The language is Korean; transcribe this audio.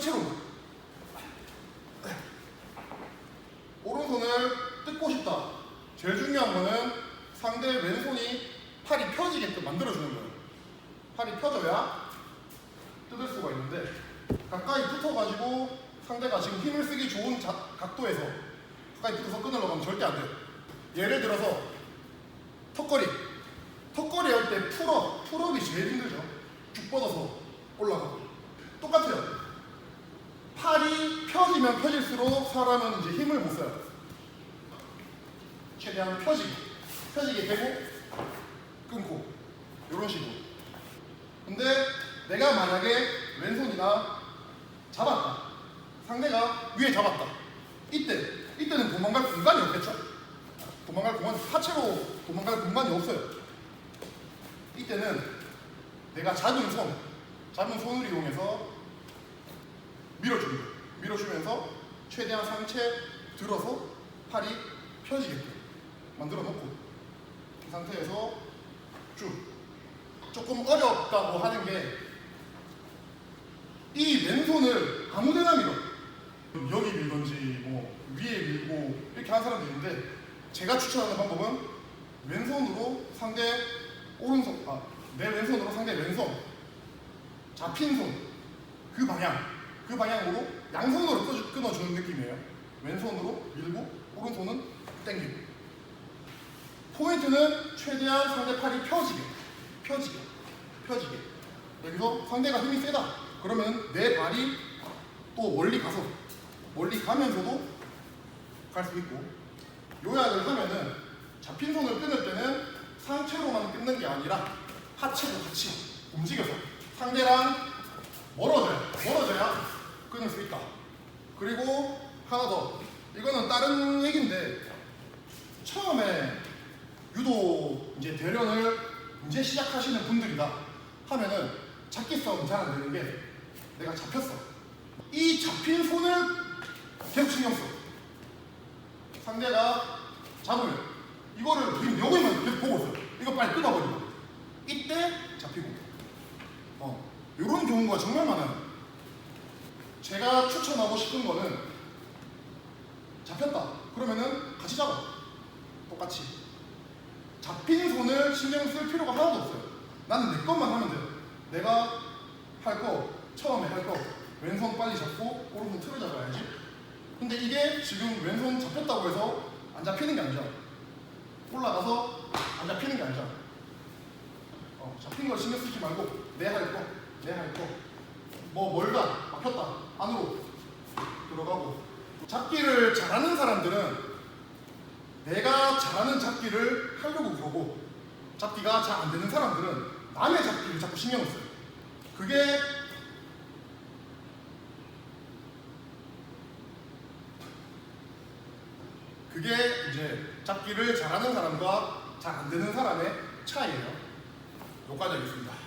상체로만. 오른손을 뜯고 싶다. 제일 중요한 거는 상대 왼손이 팔이 펴지게끔 만들어주는 거예요. 팔이 펴져야 뜯을 수가 있는데 가까이 붙어가지고 상대가 지금 힘을 쓰기 좋은 자- 각도에서 가까이 붙어서 끊으려고 하면 절대 안 돼요. 예를 들어서 턱걸이. 턱걸이 할 때 풀업. 풀업이 제일 힘들죠. 쭉 뻗어서 올라가고. 똑같아요. 팔이 펴지면 펴질수록 사람은 이제 힘을 못 써요. 최대한 펴지게. 펴지게 되고 끊고. 이런 식으로. 근데 내가 만약에 왼손이나 잡았다. 상대가 위에 잡았다. 이때, 이때는 도망갈 공간이 없겠죠? 도망갈 공간, 하체로 도망갈 공간이 없어요. 이때는 내가 잡은 손, 잡은 손을 이용해서. 밀어주면서 최대한 상체 들어서 팔이 펴지게끔 만들어 놓고 이 상태에서 쭉 조금 어렵다고 하는 게 이 왼손을 아무데나 밀어. 여기 밀던지 뭐 위에 밀고 이렇게 하는 사람도 있는데 제가 추천하는 방법은 왼손으로 상대 오른손 아 내 왼손으로 상대 왼손 잡힌 손 그 방향 그 방향으로 양손으로 끊어- 끊어주는 느낌이에요. 왼손으로 밀고 오른손은 당기고 포인트는 최대한 상대 팔이 펴지게 펴지게 펴지게. 여기서 상대가 힘이 세다. 그러면 내 발이 또 멀리 가서 멀리 가면서도 갈 수 있고. 요약을 하면은 잡힌 손을 끊을 때는 상체로만 끊는 게 아니라 하체도 같이 움직여서 상대랑 멀어져야 멀어져야 끊을 수 있다 그리고 하나 더 이거는 다른 얘기인데 처음에 유도 이제 대련을 이제 시작하시는 분들이다 하면은 잡기 싸움 잘 안 되는 게 내가 잡혔어. 이 잡힌 손을 계속 신경 써. 상대가 잡으면 이거를 지금 여기만 계속 보고 있어. 이거 빨리 끊어버리고. 이때 잡히고. 어, 이런 경우가 정말 많아요. 제가 추천하고 싶은 거는 잡혔다. 그러면은 같이 잡아. 똑같이. 잡힌 손을 신경 쓸 필요가 하나도 없어요. 나는 내 것만 하면 돼요. 내가 할 거, 처음에 할 거, 왼손 빨리 잡고 오른손 틀을 잡아야지. 근데 이게 지금 왼손 잡혔다고 해서 안 잡히는 게 아니잖아. 올라가서 안 잡히는 게 아니잖아. 어, 잡힌 걸 신경 쓰지 말고 내 할 거, 내 할 거. 뭐 멀다, 막혔다, 안으로 들어가고. 잡기를 잘하는 사람들은 내가 잘하는 잡기를 하려고 그러고 잡기가 잘 안 되는 사람들은 남의 잡기를 자꾸 신경을 써요. 그게 그게 이제 잡기를 잘하는 사람과 잘 안 되는 사람의 차이예요. 여기까지 하겠습니다.